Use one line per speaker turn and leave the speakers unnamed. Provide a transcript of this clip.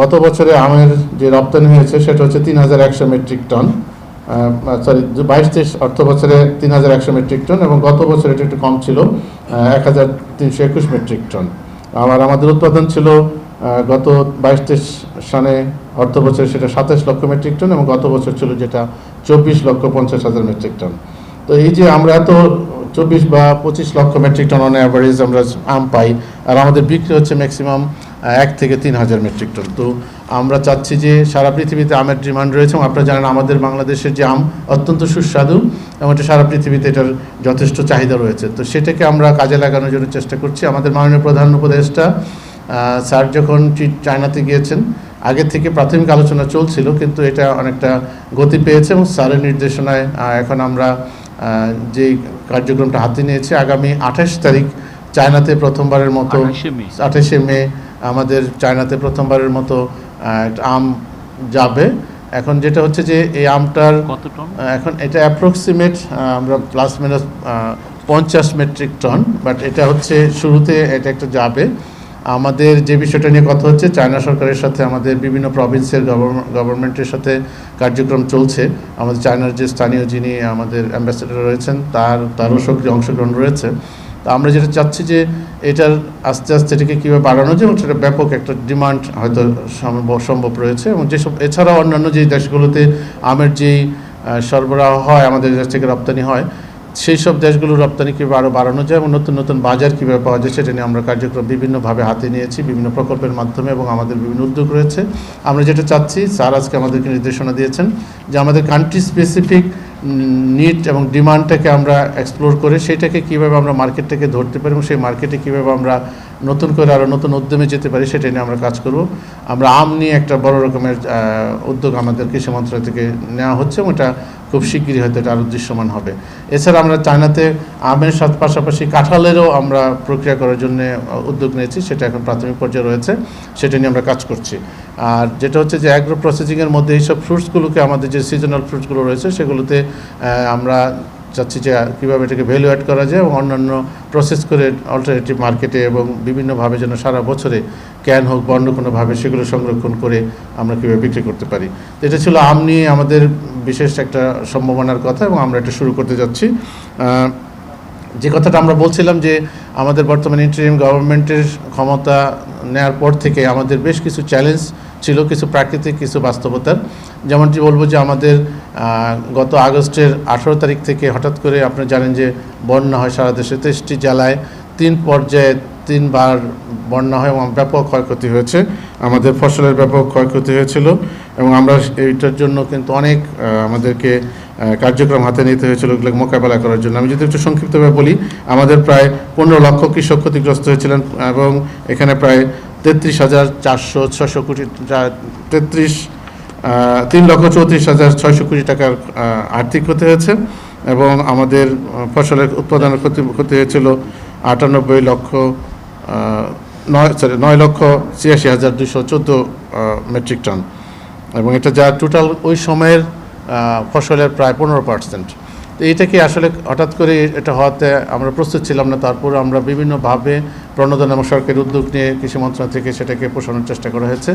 গত বছরে আমের যে রপ্তানি হয়েছে, সেটা হচ্ছে তিন হাজার একশো মেট্রিক টন। সরি বাইশ তেইশ অর্থ বছরে তিন হাজার একশো মেট্রিক টন এবং গত বছরে এটা একটু কম ছিল এক হাজার তিনশো একুশ মেট্রিক টন। আবার আমাদের উৎপাদন ছিল গত বাইশ তেইশ সালে অর্থ বছরে সেটা সাতাশ লক্ষ মেট্রিক টন এবং গত বছর ছিল যেটা চব্বিশ লক্ষ পঞ্চাশ হাজার মেট্রিক টন। তো এই যে আমরা এত চব্বিশ বা পঁচিশ লক্ষ মেট্রিক টন অন অ্যাভারেজ আমরা আম পাই, আর আমাদের বিক্রি হচ্ছে ম্যাক্সিমাম এক থেকে তিন হাজার মেট্রিক টন তো আমরা চাচ্ছি যে সারা পৃথিবীতে আমের ডিমান্ড রয়েছে এবং আপনারা জানেন আমাদের বাংলাদেশের যে আম অত্যন্ত সুস্বাদু এবং এটা সারা পৃথিবীতে এটার যথেষ্ট চাহিদা রয়েছে। তো সেটাকে আমরা কাজে লাগানোর জন্য চেষ্টা করছি। আমাদের মাননীয় প্রধান উপদেষ্টা স্যার যখন চায়নাতে গিয়েছেন আগে থেকে প্রাথমিক আলোচনা চলছিল কিন্তু এটা অনেকটা গতি পেয়েছে এবং স্যারের নির্দেশনায় এখন আমরা যে কার্যক্রমটা হাতে নিয়েছি আগামী আঠাশ তারিখ চায়নাতে প্রথমবারের মতো
আঠাশে মে
আমাদের চায়নাতে প্রথমবারের মতো একটা আম যাবে। এখন যেটা হচ্ছে যে এই আমটার
কত
এখন এটা অ্যাপ্রক্সিমেট আমরা প্লাস মাইনাস পঞ্চাশ মেট্রিক টন বাট এটা হচ্ছে শুরুতে এটা একটা যাবে। আমাদের যে বিষয়টা নিয়ে কথা হচ্ছে চায়না সরকারের সাথে আমাদের বিভিন্ন প্রভিন্সের গভর্নমেন্টের সাথে কার্যক্রম চলছে। আমাদের চায়নার যে স্থানীয় যিনি আমাদের অ্যাম্বাসেডার রয়েছেন তার তারও সক্রিয় অংশগ্রহণ রয়েছে। তো আমরা যেটা চাচ্ছি যে এটার আস্তে আস্তে এটাকে কীভাবে বাড়ানো যায় এবং সেটা ব্যাপক একটা ডিমান্ড হয়তো সম্ভব রয়েছে এবং যেসব, এছাড়াও অন্যান্য যে দেশগুলোতে আমের যেই সরবরাহ হয়, আমাদের দেশ থেকে রপ্তানি হয়, সেই সব দেশগুলোর রপ্তানি কীভাবে আরও বাড়ানো যায় এবং নতুন নতুন বাজার কীভাবে পাওয়া যায় সেটা নিয়ে আমরা কার্যক্রম বিভিন্নভাবে হাতে নিয়েছি, বিভিন্ন প্রকল্পের মাধ্যমে এবং আমাদের বিভিন্ন উদ্যোগ রয়েছে। আমরা যেটা চাচ্ছি, স্যার আজকে আমাদেরকে নির্দেশনা দিয়েছেন যে আমাদের কান্ট্রি স্পেসিফিক নিড এবং ডিমান্ডটাকে আমরা এক্সপ্লোর করে সেটাকে কীভাবে আমরা মার্কেটটাকে ধরতে পারি এবং সেই মার্কেটে কীভাবে আমরা নতুন করে আরও নতুন উদ্যমে যেতে পারি সেটা নিয়ে আমরা কাজ করব। আমরা আম নিয়ে একটা বড় রকমের উদ্যোগ আমাদের কৃষি মন্ত্রণালয় থেকে নেওয়া হচ্ছে এবং এটা খুব শিগগিরই হয়তো এটা আরও দৃশ্যমান হবে। এছাড়া আমরা চায়নাতে আমের সাথে পাশাপাশি কাঁঠালেরও আমরা প্রক্রিয়া করার জন্য উদ্যোগ নিয়েছি, সেটা এখন প্রাথমিক পর্যায়ে রয়েছে, সেটা নিয়ে আমরা কাজ করছি। আর যেটা হচ্ছে যে অ্যাগ্রো প্রসেসিংয়ের মধ্যে এইসব ফ্রুটসগুলোকে আমাদের যে সিজনাল ফ্রুটসগুলো রয়েছে, সেগুলোতে আমরা চাচ্ছি যে কীভাবে এটাকে ভ্যালু অ্যাড করা যায় এবং অন্যান্য প্রসেস করে অল্টারনেটিভ মার্কেটে এবং বিভিন্নভাবে যেন সারা বছরে ক্যান হোক বা অন্য কোনোভাবে সেগুলো সংরক্ষণ করে আমরা কীভাবে বিক্রি করতে পারি। তো এটা ছিল আম নিয়ে আমাদের বিশেষ একটা সম্ভাবনার কথা এবং আমরা এটা শুরু করতে যাচ্ছি। যে কথাটা আমরা বলছিলাম যে আমাদের বর্তমানে ইন্টারিম গভর্নমেন্টের ক্ষমতা নেওয়ার পর থেকে আমাদের বেশ কিছু চ্যালেঞ্জ ছিল কিছু প্রাকৃতিক, কিছু বাস্তবতার যেমনটি বলব যে আমাদের গত আগস্টের আঠেরো তারিখ থেকে হঠাৎ করে আপনারা জানেন যে বন্যা হয় সারা দেশে। তেইশটি জেলায় তিন পর্যায়ে তিনবার বন্যা হয় এবং ব্যাপক ক্ষয়ক্ষতি হয়েছে। আমাদের ফসলের ব্যাপক ক্ষয়ক্ষতি হয়েছিল এবং আমরা এইটার জন্য কিন্তু অনেক আমাদেরকে কার্যক্রম হাতে নিতে হয়েছিল ওগুলো মোকাবেলা করার জন্য। আমি যদি একটু সংক্ষিপ্তভাবে বলি, আমাদের প্রায় পনেরো লক্ষ কৃষক ক্ষতিগ্রস্ত হয়েছিলেন এবং এখানে প্রায় তেত্রিশ হাজার চারশো ছশো কোটি তেত্রিশ তিন লক্ষ চৌত্রিশ হাজার ছয়শো কোটি টাকার আর্থিক ক্ষতি হয়েছে এবং আমাদের ফসলের উৎপাদনের ক্ষতি ক্ষতি হয়েছিল আটানব্বই লক্ষ নয় সরি নয় লক্ষ ছিয়াশি হাজার দুশো চোদ্দ মেট্রিক টন। এবং এটা যা টোটাল ওই সময়ের ফসলের প্রায় পনেরো পার্সেন্ট তো এইটাকে আসলে হঠাৎ করে এটা হওয়াতে আমরা প্রস্তুত ছিলাম না? তারপর আমরা বিভিন্নভাবে প্রণোদন এবং সরকারের উদ্যোগ নিয়ে কৃষি মন্ত্রণালয় থেকে সেটাকে পোষণের চেষ্টা করা হয়েছে।